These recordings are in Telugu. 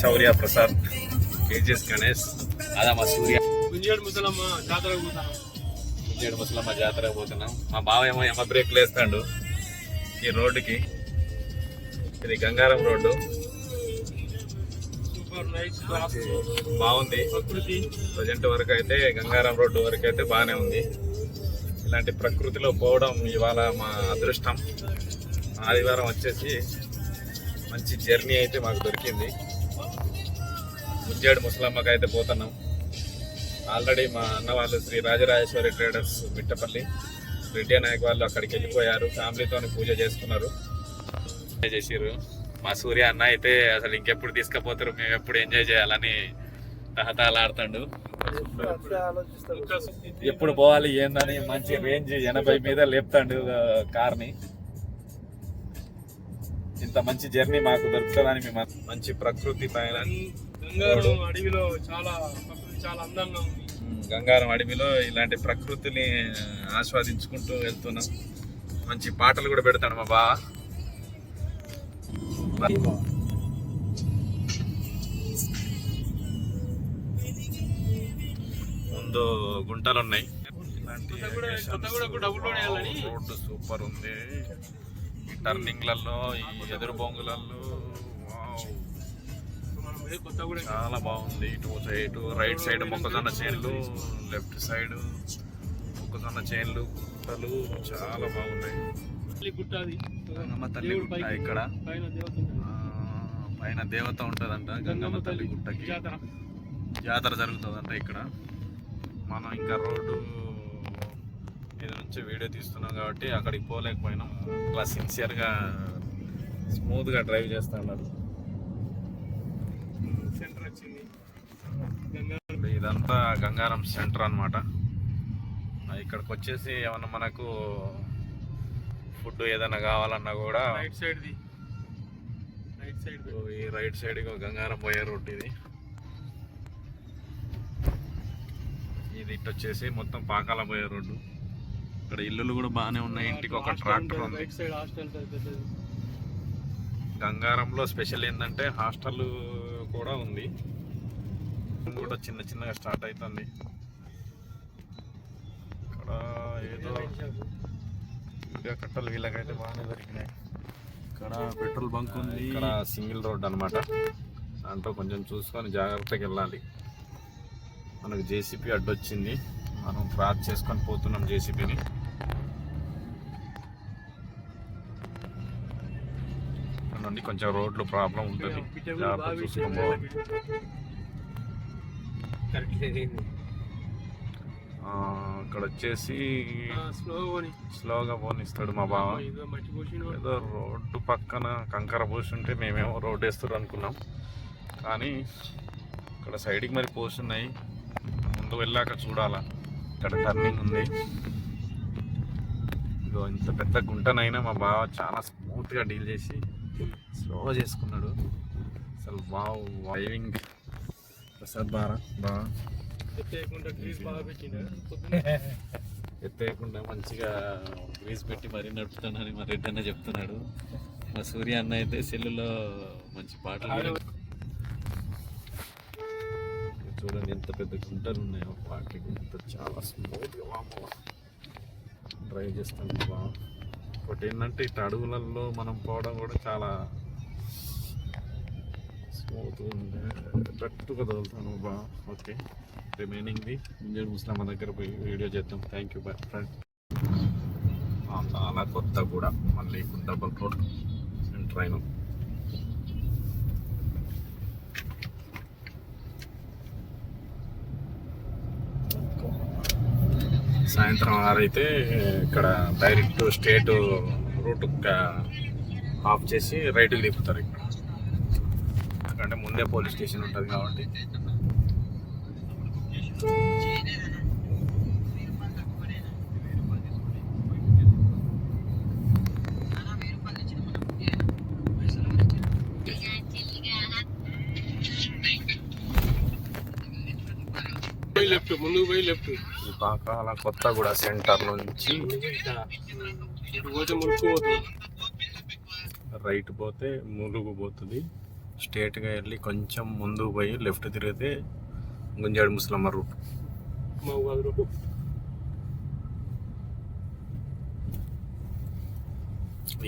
శౌర్య ప్రసాద్ కేజీఎస్ గణేష్ అదా మా సూర్య. గుంజేడు ముసలమ్మ జాతరకు పోతాను ఇంజేడు ముసలమ్మ జాతర పోతున్నాం. మా బావ ఏమో ఎమ్మ బ్రేక్లు వేస్తాడు ఈ రోడ్డుకి. ఇది గంగారం రోడ్డు. బాగుంది. ప్రకృతి. ప్రజెంట్ వరకు అయితే గంగారం రోడ్డు వరకు అయితే బాగానే ఉంది. ఇలాంటి ప్రకృతిలో పోవడం ఇవాళ మా అదృష్టం. ఆదివారం వచ్చేసి మంచి జర్నీ అయితే మాకు దొరికింది. ముజ్జేడు ముసలమ్మకి అయితే పోతున్నాం. ఆల్రెడీ మా అన్న వాళ్ళు శ్రీ రాజరాజేశ్వరి ట్రేడర్స్ మిట్టపల్లి. రెడ్డి నాయక్ వాళ్ళు అక్కడికి వెళ్ళిపోయారు. ఫ్యామిలీతో పూజ చేసుకున్నారు. చేసిర్రు. మా సూర్య అన్న అయితే అసలు ఇంకెప్పుడు తీసుకుపోతారు మేము ఎప్పుడు ఎంజాయ్ చేయాలని తహతలాడుతాడు ఎప్పుడు పోవాలి ఏందని మంచి రేంజ్ ఎనభై మీద లేపుతాడు కార్ని. ఇంత మంచి జర్నీ మాకు దొరుకుతుందని మేము మంచి ప్రకృతి పైన. గంగారు అడవిలో చాలా ప్రకృతి చాలా అందంగా ఉంది. గంగారం అడవిలో ఇలాంటి ప్రకృతిని ఆస్వాదించుకుంటూ వెళ్తున్నాం. మంచి పాటలు కూడా పెడతాడు మా బావ. ముందు గుంటలు ఉన్నాయి. రోడ్డు సూపర్ ఉంది. ఈ టర్నింగ్లలో ఈ ఎదురు బొంగులలో చాలా బాగుంది. ఇటు సైడ్ రైట్ సైడ్ మొక్కజొన్న చేన్లు లెఫ్ట్ సైడ్ మొక్కజొన్న చేన్లు గుట్టలు చాలా బాగున్నాయి. గంగమ్మ తల్లి గుట్ట ఇక్కడ. పైన దేవత ఉంటుందంట గంగమ్మ తల్లి గుట్టకి జాతర. జరుగుతుందంట ఇక్కడ. మనం ఇంకా రోడ్డు మీద నుంచి వీడియో తీస్తున్నాం కాబట్టి అక్కడికి పోలేకపోయినాం. ఇట్లా సిన్సియర్గా స్మూత్గా డ్రైవ్ చేస్తా ఉన్నారు. సెంటర్ వచ్చింది. ఇదంతా గంగారం సెంటర్ అన్నమాట. ఇక్కడికి వచ్చేసి ఏమన్నా మనకు ఫుడ్ ఏదైనా కావాలన్నా కూడా right side the right side. ఈ రైట్ సైడ్ గంగారం పోయే రూట్ ఇది. ఇది ఇటు వచ్చేసి మొత్తం పాకాల పోయే రోడ్డు ఇక్కడ ఇల్లులు కూడా బాగానే ఉన్నాయి. ఇంటికి ఒక ట్రాక్టర్ ఉంది. గంగారంలో స్పెషల్ ఏంటంటే హాస్టల్ కూడా ఉంది. కూడా చిన్న చిన్నగా స్టార్ట్ అవుతుంది. ఇక్కడ ఏదో ఇంకా కట్టలు వీళ్ళకైతే బాగానే దొరికినాయి. ఇక్కడ పెట్రోల్ బంక్ ఉంది. ఇక్కడ సింగిల్ రోడ్ అన్నమాట. దాంట్లో కొంచెం చూసుకొని జాగ్రత్తగా వెళ్ళాలి. మనకు జేసీపీ అడ్డొచ్చింది. మనం క్రాస్ చేసుకొని పోతున్నాం జేసీపీని. నుండి కొంచెం రోడ్లు ప్రాబ్లం ఉంటుంది. జాగ్రత్త ఆ, ఇక్కడ వచ్చేసి స్లోగా పోనిస్తాడు మా బావ. ఏదో రోడ్డు పక్కన కంకర పోసి ఉంటే మేమేమో రోడ్ వేస్తారు అనుకున్నాం. కానీ ఇక్కడ సైడ్కి మరి పోస్తున్నాయి ముందు వెళ్ళాక చూడాలా. ఇక్కడ టర్నింగ్ ఉంది. ఇదో ఇంత పెద్ద గుంటనైనా మా బావ చాలా స్మూత్గా డీల్ చేసి స్లో చేసుకున్నాడు. అసలు బావ్ డ్రైవింగ్ ప్రసాద్ బారా బాగా ఎత్తేయకుండా ట్రీస్ బాగా పొద్దున్న ఎత్తేయకుండా మంచిగా గ్రీస్ పెట్టి మరీ నడుపుతానని మా రెడ్డి అన్న చెప్తున్నాడు. మా సూర్య అన్న అయితే సెల్లులో మంచి పాటలు చూడండి ఎంత పెద్ద గుంటలు ఉన్నాయో వాటి గుంట చాలా స్మూత్గా. డ్రైవ్ చేస్తాను బా. ఒకటి ఏంటంటే ఇటు అడవులలో మనం పోవడం కూడా చాలా స్మూత్గా ఉంది. కరెక్ట్గా తగులుతాను బా. ఓకే రిమైనింగ్ది ఇంజన్ ముస్లామా దగ్గర పోయి వీడియో చేద్దాం. థ్యాంక్ యూ బై ఫ్రెండ్ చాలా కొత్త కూడా. మళ్ళీ డబల్ రోడ్ ట్రైన్ సాయంత్రం ఆరైతే ఇక్కడ డైరెక్ట్ స్టేట్ రూట్ ఆఫ్ చేసి రైట్కి తిప్పుతారు ఇక్కడ. ఎందుకంటే ముందే పోలీస్ స్టేషన్ ఉంటుంది కాబట్టి. లెఫ్ట్ ముందుకు పోయి లెఫ్ట్. ఈ కొత్త కూడా సెంటర్ నుంచి పోతే పోతుంది రైట్ పోతే ములుగు పోతుంది. స్ట్రేట్గా వెళ్ళి కొంచెం ముందుకు పోయి లెఫ్ట్ తిరిగితే గుంజాడు ముసలమ్మ రూట్ మా ఊరు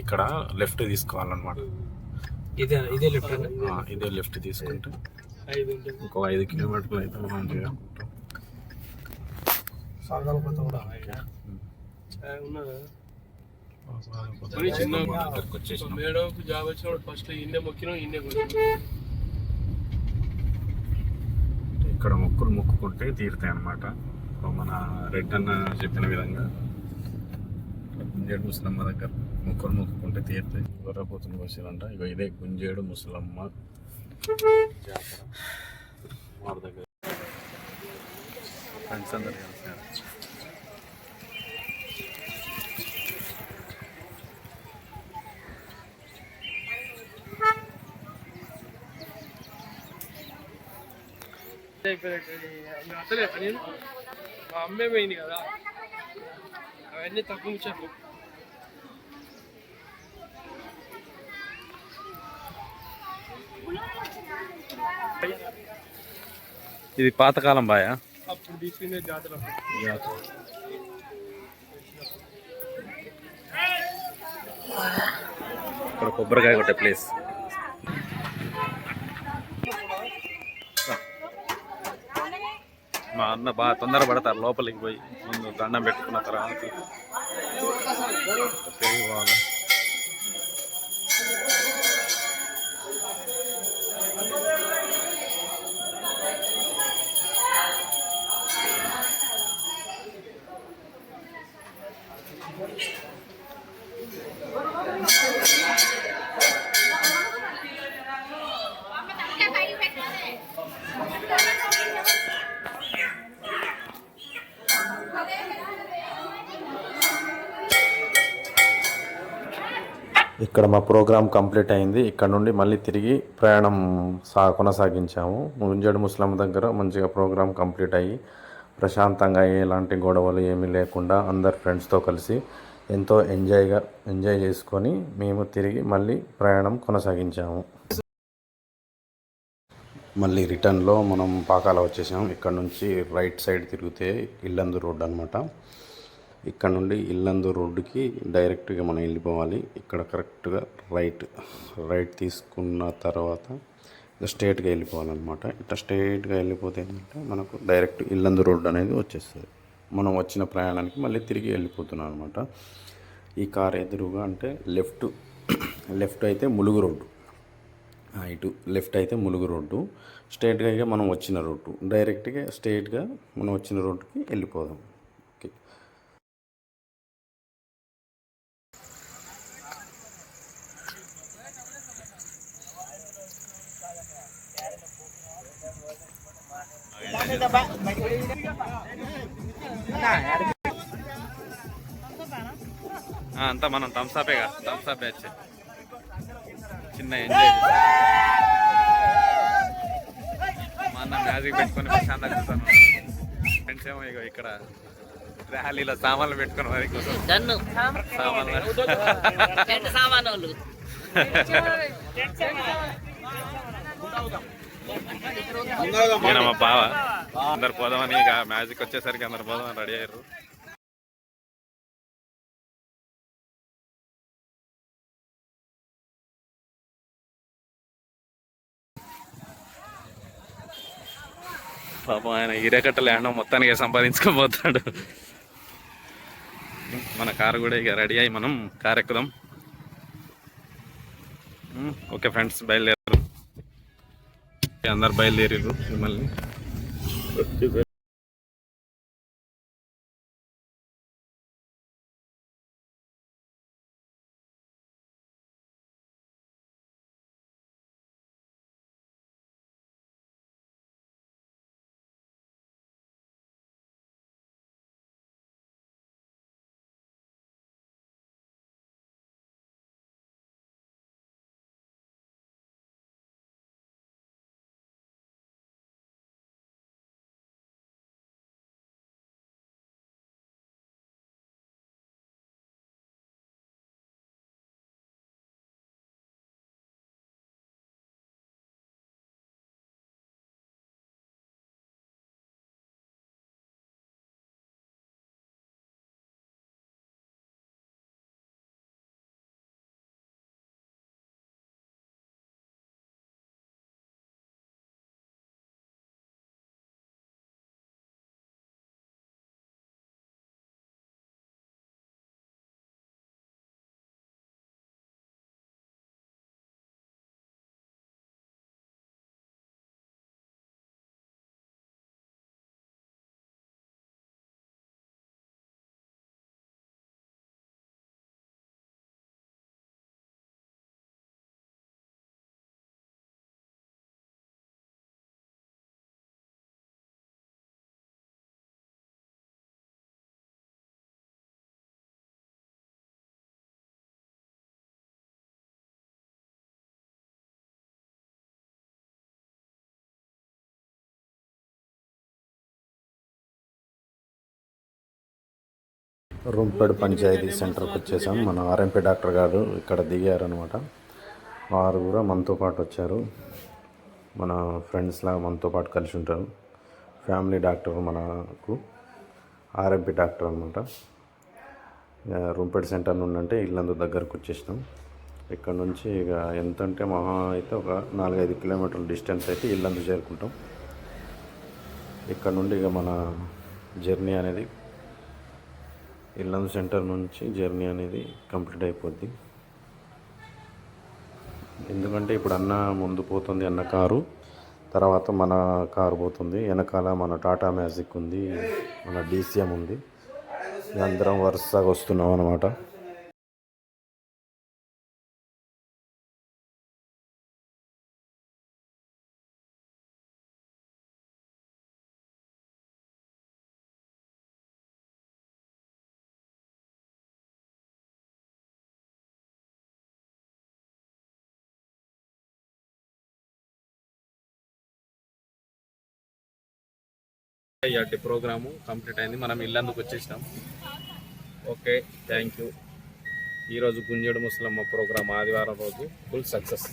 ఇక్కడ లెఫ్ట్ తీసుకోవాలన్నమాట. ఇదే ఇదే లెఫ్ట్ ఇదే లెఫ్ట్ తీసుకుంటే ఇంకో ఐదు కిలోమీటర్లు అయితే మనం చేరుకుంటాం సాగలపత కూడా చిన్న మేడంకు జాబ్ వచ్చినప్పుడు ఫస్ట్ ఇన్నే మొక్కినాం ఇన్నే కొట్టినాం. ఇక్కడ మొక్కులు మొక్కుకుంటే తీరుతాయి అన్నమాట. మన రెడ్ అన్న చెప్పిన విధంగా. గుంజేడు ముసలమ్మ దగ్గర మొక్కలు మొక్కుకుంటే తీరుతాయి. గొర్రపోతుని కోసారంట ఇక ఇదే గుంజేడు ముసలమ్మ వారి దగ్గర. ఫ్రెండ్స్ అందరు కలిసారు. అసలే పని మా అమ్మే పోయింది కదా. అవన్నీ తక్కువ ముచ్చట్లు. ఇది పాతకాలం బాయా? అప్పుడు తీసుకునే జాతర ఇక్కడ కొబ్బరికాయ కొట్టే ప్లేస్. మా అన్న బాగా తొందర పడతారు లోపలికి పోయి ముందు దండం పెట్టుకున్న తర్వాత. ఇక్కడ మా ప్రోగ్రాం కంప్లీట్ అయింది. ఇక్కడ నుండి మళ్ళీ తిరిగి ప్రయాణం సా కొనసాగించాము. ముంజడు ముస్లాం దగ్గర మంచిగా ప్రోగ్రాం కంప్లీట్ అయ్యి ప్రశాంతంగా ఎలాంటి గొడవలు ఏమీ లేకుండా అందరు ఫ్రెండ్స్తో కలిసి ఎంతో ఎంజాయ్గా ఎంజాయ్ చేసుకొని మేము తిరిగి మళ్ళీ ప్రయాణం కొనసాగించాము. మళ్ళీ రిటర్న్లో మనం పాకాల వచ్చేసాం. ఇక్కడ నుంచి రైట్ సైడ్ తిరిగితే ఇల్లందు రోడ్ అనమాట ఇక్కడ నుండి ఇల్లందు రోడ్డుకి డైరెక్ట్గా మనం వెళ్ళిపోవాలి. ఇక్కడ కరెక్ట్గా రైట్ రైట్ తీసుకున్న తర్వాత స్ట్రేట్గా వెళ్ళిపోవాలన్నమాట. ఇట్లా స్ట్రేట్గా వెళ్ళిపోతే ఏంటంటే మనకు డైరెక్ట్ ఇల్లందు రోడ్డు అనేది వచ్చేస్తుంది. మనం వచ్చిన ప్రయాణానికి మళ్ళీ తిరిగి వెళ్ళిపోతున్నాం అనమాట ఈ కార్ ఎదురుగా అంటే లెఫ్ట్ లెఫ్ట్ అయితే ములుగు రోడ్డు. ఇటు లెఫ్ట్ అయితే ములుగు రోడ్డు. స్ట్రేట్గా ఇక మనం వచ్చిన రోడ్డు. డైరెక్ట్గా స్ట్రేట్గా మనం వచ్చిన రోడ్డుకి వెళ్ళిపోదాం. అంతా మనం థమ్సాపేగా థమ్సాప్ బ్యాచ్ చిన్న ఎంజాయ్ మా అన్న మ్యాజిక్ పెట్టుకొని ప్రశాంతంగా కూర్చొని ఫ్రెండ్స్ ఏమో ఇగో ఇక్కడ ర్యాలీలో సామాన్లు పెట్టుకొని మరి సామాన్లు. టెంట్ మా బావ. అందరు పోదామని ఇక మ్యాజిక్ వచ్చేసరికి అందరు పోదామని రెడీ అయ్యారు. పాపం ఆయన ఈరేకట్ట ల్యాండ్ మొత్తానికి సంపాదించుకోబోతాడు మన కారు కూడా ఇక రెడీ అయ్యి మనం కారు ఎక్కుదాం ఓకే ఫ్రెండ్స్ బయలుదేరారు అందరు బయలుదేరారు మిమ్మల్ని. రూంపేడ్ పంచాయతీ సెంటర్కి వచ్చేసాం. మన ఆర్ఎంపీ డాక్టర్ గారు ఇక్కడ దిగారనమాట వారు కూడా మనతో పాటు వచ్చారు. మన ఫ్రెండ్స్ లాగా మనతో పాటు కలిసి ఉంటారు. ఫ్యామిలీ డాక్టర్ మనకు ఆర్ఎంపీ డాక్టర్ అనమాట రూంపేడ్ సెంటర్ నుండి అంటే ఇల్లందు దగ్గరకు వచ్చేసినాం. ఇక్కడ నుంచి ఇక ఎంత అంటే మహా అయితే ఒక నాలుగైదు కిలోమీటర్ల డిస్టెన్స్ అయితే ఇల్లందు చేరుకుంటాం. ఇక్కడ నుండి ఇక మన జర్నీ అనేది ఇల్లం సెంటర్ నుంచి జర్నీ అనేది కంప్లీట్ అయిపోద్ది. ఎందుకంటే ఇప్పుడు అన్న ముందు పోతుంది అన్న కారు. తర్వాత మన కారు పోతుంది. వెనకాల మన టాటా మ్యాజిక్ ఉంది మన డీసీఎం ఉంది. అందరం వరుసగా వస్తున్నాం అనమాట ఇలాంటి ప్రోగ్రాము కంప్లీట్ అయింది. మనం ఇల్లందుకు వచ్చేసినాం. Okay thank you. ఈరోజు గుంజేడు ముసలమ్మ ప్రోగ్రాం ఆదివారం రోజు. Full success.